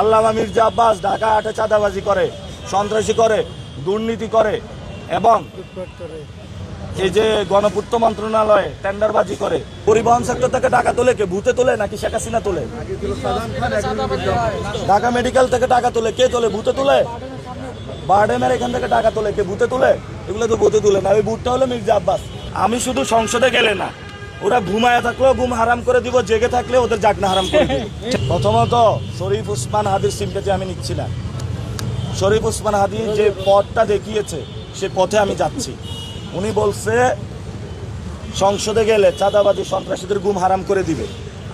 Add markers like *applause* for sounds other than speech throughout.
আল্লামা মির্জা আব্বাস ঢাকা আটে চাঁদাবাজি করে, সন্ত্রাসী করে, দুর্নীতি করে এবং এই যে গণপূর্ত মন্ত্রণালয়ে টেন্ডারবাজি করে, পরিবহন সেক্টর থেকে টাকা তোলে কে? ভূতে তোলে নাকি শেখ হাসিনা তোলে? ঢাকা মেডিকেল থেকে টাকা তোলে, কে তোলে? ভূতে তোলে? বারডেমের এখান থেকে টাকা তোলে কে? ভূতে তোলে? এগুলো তো ভূতে তোলে না। ওই ভূতটা হলো মির্জা আব্বাস। আমি শুধু সংসদে গেলে না ওরা ঘুমায় থাকলেও ঘুম হারাম করে দিব জেগে থাকলে ওদের জাগনা হারাম করে দিব। *laughs* প্রথমত শরীফ উসমান হাদির সিম্পেতে আমি নিচ্ছি না শরীফ উসমান হাদি যে পথটা দেখিয়েছে সে পথে আমি যাচ্ছি। উনি বলছে সংসদে গেলে চাঁদাবাজি সন্ত্রাসীদের ঘুম হারাম করে দিবে।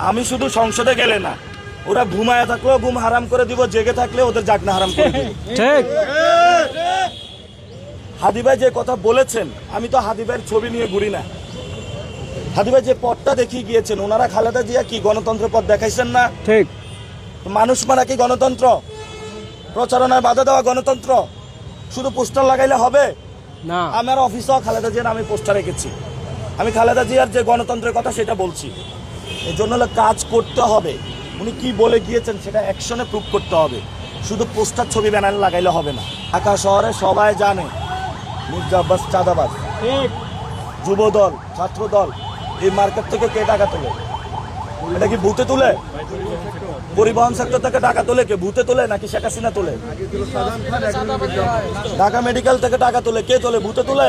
আমি শুধু সংসদে গেলে না ওরা ঘুমায় থাকলেও ঘুম হারাম করে দিব জেগে থাকলে ওদের জাগনা হারাম করে দিব। *laughs* ঠিক। হাদি ভাই যে কথা বলেছেন আমি তো হাদি ভাইয়ের ছবি নিয়ে ঘুরি না। হাদি ভাই যে পথটা দেখিয়ে গিয়েছেন ওনারা খালেদা জিয়া কি গণতন্ত্র পথ দেখাইছেন না? ঠিক। মানুষ মারা কি গণতন্ত্র? প্রচারণায় বাধা দেওয়া গণতন্ত্র? শুধু পোস্টার লাগাইলে হবে? না। আমার অফিসেও খালেদা জিয়ার আমি পোস্টার রেখেছি। আমি খালেদা জিয়ার যে গণতন্ত্রের কথা সেটা বলছি। এই জন্য কাজ করতে হবে। উনি কি বলে গিয়েছেন সেটা অ্যাকশনে প্রুভ করতে হবে। শুধু পোস্টার ছবি ব্যানারে লাগাইলে হবে না। ঢাকা শহরে সবাই জানে মির্জা আব্বাস চাঁদাবাজ। ঠিক। যুব দল ছাত্র দল এই মার্কেট থেকে কে টাকা তোলে? এটা কি ভূতে তুলে? পরিবহন সেক্টর থেকে টাকা তোলে কে? ভূতে তোলে নাকি শেখ হাসিনা তোলে? ঢাকা মেডিকেল থেকে টাকা তোলে, কে তোলে? ভূতে তুলে?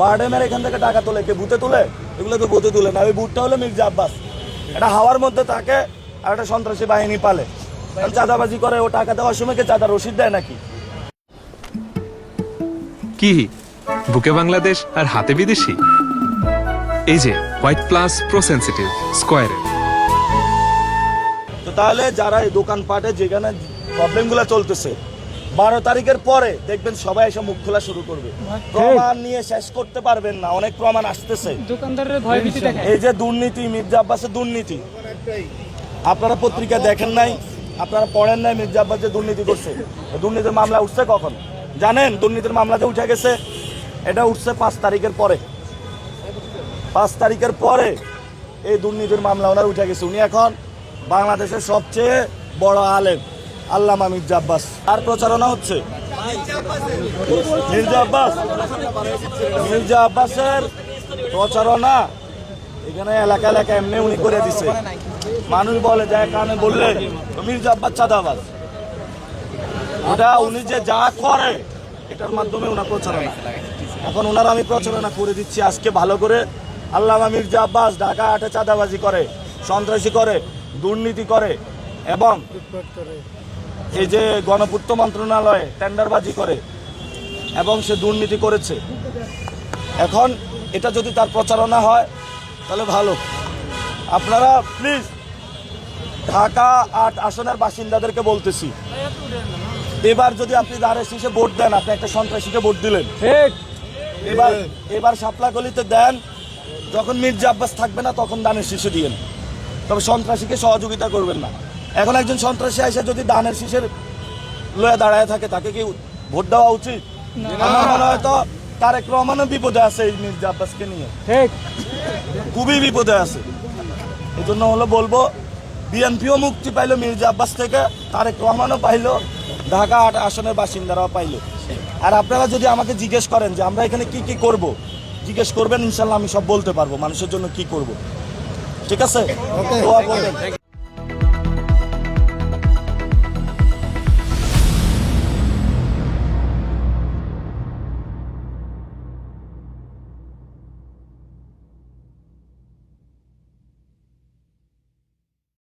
বারডেমের এখান থেকে টাকা তোলে কে? ভূতে তুলে? এগুলো তো ভূতে তুলে না। ওই ভূতটা হলো মির্জা আব্বাস। এটা হাওয়ার মধ্যে থাকে আর একটা সন্ত্রাসী বাহিনী পালে। চাঁদাবাজি করে, ও টাকা দেওয়ার সময় কে চাঁদা রসিদ দেয় নাকি? কি? বুকে বাংলাদেশ আর হাতে বিদেশি? এই যে হোয়াইট প্লাস প্রো সেন্সিটিভ স্কোয়ারে তো তাহলে যারা এই দোকানপাটে যেখানে প্রবলেমগুলো চলতেছে বারো তারিখের পরে দেখবেন সবাই এসে মুখ খোলা শুরু করবে। প্রমাণ নিয়ে শেষ করতে পারবেন না অনেক প্রমাণ আসতেছে। দোকানদারের ভয় ভীতি দেখে এই যে দুর্নীতি মির্জা আব্বাসের দুর্নীতি। আপনারা পত্রিকা দেখেন নাই আপনারা পড়েন নাই মির্জা আব্বাস যে দুর্নীতি করছে। দুর্নীতির মামলা উঠছে কখন? জানেন দুর্নীতির মামলাতে উঠে গেছে এটা উঠছে পাঁচ তারিখের পরে। পাঁচ তারিখের পরে এই দুর্নীতির মামলা ওনার উঠে গেছে। উনি এখন বাংলাদেশের সবচেয়ে বড় আলেম, আল্লামা মির্জা আব্বাস। আর প্রচারণা হচ্ছে, মির্জা আব্বাস, মির্জা আব্বাসের প্রচারণা এখানে এলাকা এলাকা এমনি উনি করে দিছে। মানুষ বলে যায় কানে বললে, মির্জা আব্বাস চাঁদাবাজ। ওটা উনি যে যা করে, এটার মাধ্যমে ওনার প্রচারণা। এখন ওনার আমি প্রচারণা করে দিচ্ছি আজকে ভালো করে। আল্লামা মির্জা আব্বাস ঢাকা আটে চাঁদাবাজি করে সন্ত্রাসী করে দুর্নীতি করে এবং এই যে গণপূর্ত মন্ত্রণালয়ে টেন্ডারবাজি করে এবং সে দুর্নীতি করেছে। এখন এটা যদি তার প্রচারণা হয় তাহলে ভালো। আপনারা প্লিজ ঢাকা আট আসনের বাসিন্দাদেরকে বলতেছি এবার যদি আপনি দাঁড়ে শীষে ভোট দেন আপনি একটা সন্ত্রাসীকে ভোট দিলেন। ঠিক। এবার এবার শাপলা গলিতে দেন যখন মির্জা আব্বাস থাকবে না তখন দানের শীষে দিয়েন তবে সন্ত্রাসীকে সহযোগিতা করবেন না। এখন একজন সন্ত্রাসী এসে যদি দানের শীষের লয়ে দাঁড়ায় থাকে তাকে কি ভোট দেওয়া উচিত? আমার মনে হয় তো তারেক রহমানও বিপদে আছে এই মির্জা আব্বাসকে নিয়ে। ঠিক। খুবই বিপদে আছে। এই জন্য হলো বলব বিএনপিও মুক্তি পাইলো মির্জা আব্বাস থেকে তারেক রহমানও পাইলো ঢাকা আট আসনের বাসিন্দারাও পাইলো। আর আপনারা যদি আমাকে জিজ্ঞেস করেন যে আমরা এখানে কি কি করব জিজ্ঞেস করবেন ইনশাল্লাহ আমি সব বলতে পারব মানুষের জন্য কি করব। ঠিক আছে? দোয়া করবেন।